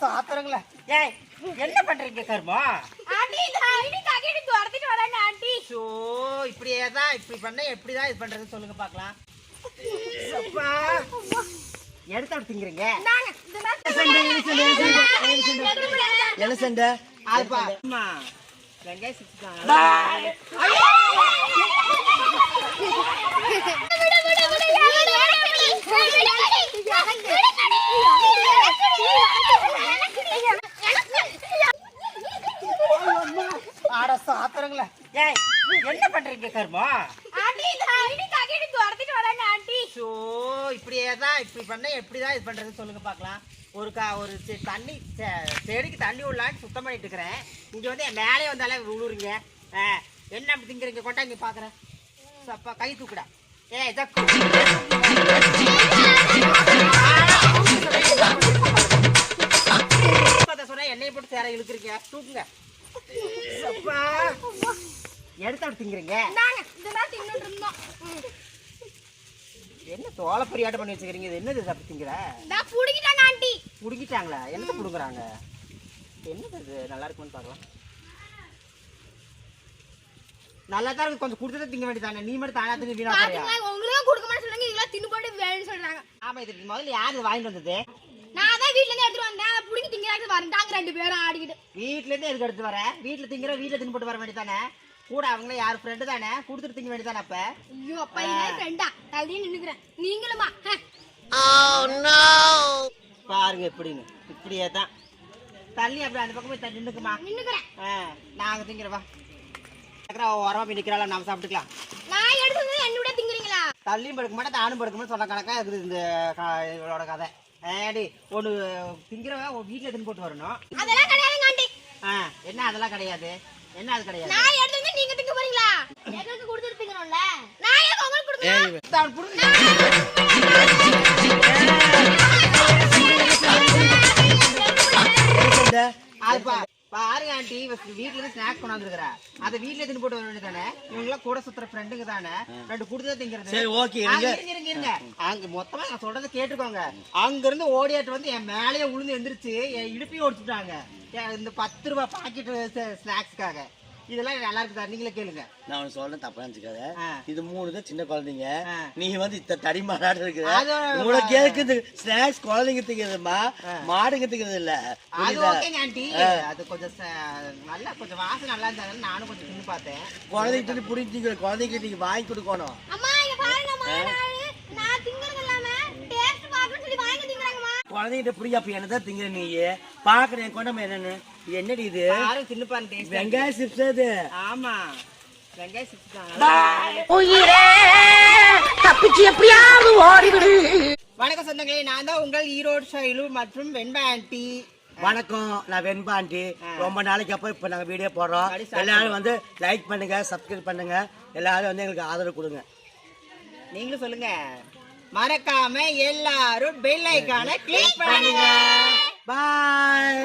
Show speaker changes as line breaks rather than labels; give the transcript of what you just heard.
சாத்திரங்களே ஏய் என்ன பண்றீங்க கர்மா
ஆண்டி ஐடி துரத்திட்டு வராங்க ஆண்டி
ஷோ இப்படியே தான் இப்படி பண்ண எப்படி தான் இது பண்றது சொல்லுங்க பார்க்கலாம் அப்பா எடுத்து அப்படி திங்கிறீங்க
இந்தாங்க இந்த மாதிரி
எலசண்ட ஆல்பா அம்மா வெங்காய ஆட சாத்திரங்களே ஏய் என்ன பண்றீங்க கர்மா
ஆண்டி இந்த ஐடி காக்கெட்டு துரத்திட்டு வராங்க ஆண்டி
ஷோ இப்படியே தான் இப்படி பண்ண எப்படி தான் இது பண்றது சொல்லுங்க பார்க்கலாம் ஒரு கா ஒரு செ- தண்ணி செ- செடிக்கு தண்ணி விடலான்னு சுத்தம் பண்ணிட்டு இருக்கிறேன் இங்க வந்து என் மேலே வந்தாலே விழுவுறீங்க ஆ, என்ன அப்படி திங்கிறீங்க கொண்டா இங்க அப்பா கை தூக்குடா ஏ ஜக்கு சொன்னா எண்ணெயை போட்டு சேர இழுக்கிறீங்க தூக்குங்க அப்பா. எடுத்து அப்படி திங்கிறீங்க?
தின்னுட்டு இருந்தோம்.
என்ன தோலை பொரியாட்டம் பண்ணி வச்சுக்கிறீங்க? இது என்னது இது அப்படி திங்கிற?
நான் புடிக்கிட்டாங்க ஆண்டி.
புடுங்கிட்டாங்களா? என்ன புடுங்குறாங்க? என்னது இது? நல்லா இருக்கும்னு பார்க்கலாம். நல்லா தான் இருக்கு. கொஞ்சம் கொடுத்ததை திங்க வேண்டியதானே நீ மட்டும் தானா திங்க வீணா
உங்களுக்கு கொடுக்க மாட்டேன் சொல்றாங்க இதெல்லாம் தின்னு போட்டு வேணும்னு சொல்றாங்க
ஆமா இதுக்கு முதல்ல யார் இது வாங்கிட்டு வந்தது?
வீட்ல இருந்து எடுத்துட்டு வந்தேன். அதை புடிங்கி திங்கிறாங்க வரண்டாங்க ரெண்டு பேரும் ஆடிக்கிட்டு.
வீட்ல இருந்து எதுக்கு எடுத்து வர. வீட்டுல திங்கிற வீட்டுல தின்னு போட்டு வர வேண்டியதானே கூட அவங்கள யார் ஃப்ரெண்டு தானே? கொடுத்துட்டு திங்க வேண்டியதானே அப்ப?
ஐயோ அப்பா இதே ஃப்ரெண்டா தள்ளியே நின்னுக்கிறேன். நீங்களுமா? ஹ.
பாருங்க எப்படின்னு. இப்படியே தான் தள்ளி அப்படி அந்த பக்கம் போய் தள்ளி நின்னுக்குமா?
நின்னுக்கிறேன்.
நாங்க திங்கிறவா உரமா போய் நிக்கிறாள் நம்ம சாப்பிட்டுக்கலாம்.
நான் எடுத்து வந்து என்னோட திங்குறீங்களா?
தள்ளியும் படுக்க மாட்டேன் தானும் படுக்க மாட்டேன் சொன்ன கணக்கா இருக்குது இந்த க- இவளோட கதை. ஏடி ஒன்று திங்கிறவன் உன் வீட்டில் தின்னு போட்டு வரணும்.
அதெல்லாம் கிடையாதுங்க ஆண்டி.
ஆ என்ன அதெல்லாம் கிடையாது? என்ன அது கிடையாது?
நான் எடுத்து வந்து நீங்க திங்க போறீங்களா? எங்களுக்கு கொடுத்துட்டு திங்கணும்ல. நான் ஏன் உங்களுக்கு கொடுக்கணும்?
தான் புடுங்க. அது பா- பாருங்க ஆண்டி வீட்ல இருந்து ஸ்நாக்ஸ் கொண்டாந்துருக்குறா. அதை வீட்ல தின்னு போட்டு வர வேண்டியதானே இவங்களாம் கூட சுத்துற ஃப்ரெண்டுங்க தானே? ரெண்டு கொடுத்தா திங்கிறது.
சரி,
ஆ,
இருங்க.
இருங்க, இருங்க. அங்க மொத்தமா நான் சொல்றதை கேட்டுக்கோங்க. அங்க இருந்து ஓடியாட்டு வந்து என் மேலேயே உளுந்து எந்திரிச்சு என் இடுப்பையும் ஒடிச்சுட்டாங்க. இந்த பத்து ரூபாய் பாக்கெட் ஸ்நாக்ஸ்க்காக இதெல்லாம் நல்லா இருக்குதா நீங்களே கேளுங்க.
நான் உனக்கு சொல்றேன் தப்பா நினைச்சுக்காத. இது மூணு தான் சின்ன குழந்தைங்க. நீ வந்து இத்த தடி மாடாடு இருக்குது
அது-
உனக்கு இருக்குது ஸ்நாக்ஸ் குழந்தைங்க திங்கிறதுமா? மாடுங்க திங்கிறது இல்ல
அது கொஞ்சம் நல்லா கொஞ்சம் வாசம் நல்லா இருந்தாங்க நானும் கொஞ்சம் தின்னு பார்த்தேன்.
புடிச்சு திங்கிற குழந்தைங்க நீங்க வாங்கி கொடுக்கணும்.
அம்மா இங்க பாருங்க மாநாடு நான் திங்கிறது இல்லாம டேஸ்ட் பார்க்கணும்னு சொல்லி வாங்கி திங்கறாங்கம்மா.
குழந்தைகிட்ட புரிய அப்ப என்னதான் திங்கிற நீ பாக்குறேன் கொண்டமா என்னன்னு. என்னடி இது. வெங்காய சிப்ஸ் அது
ஆமா. வெங்காய சிப்ஸ் தான். வணக்கம் சொந்தங்களே நான் தான் உங்கள் ஈரோடு சைலு மற்றும் வெண்பா ஆண்டி
வணக்கம் நான் வெண்பாண்டி ரொம்ப நாளைக்கு அப்புறம் இப்ப நாங்க வீடியோ போடுறோம். எல்லாரும் வந்து லைக் பண்ணுங்க சப்ஸ்கிரைப் பண்ணுங்க. எல்லாரும் வந்து எங்களுக்கு ஆதரவு கொடுங்க.
நீங்களும் சொல்லுங்க. மறக்காம எல்லாரும் பெல் ஐக்கான கிளிக் பண்ணுங்க.
பாய்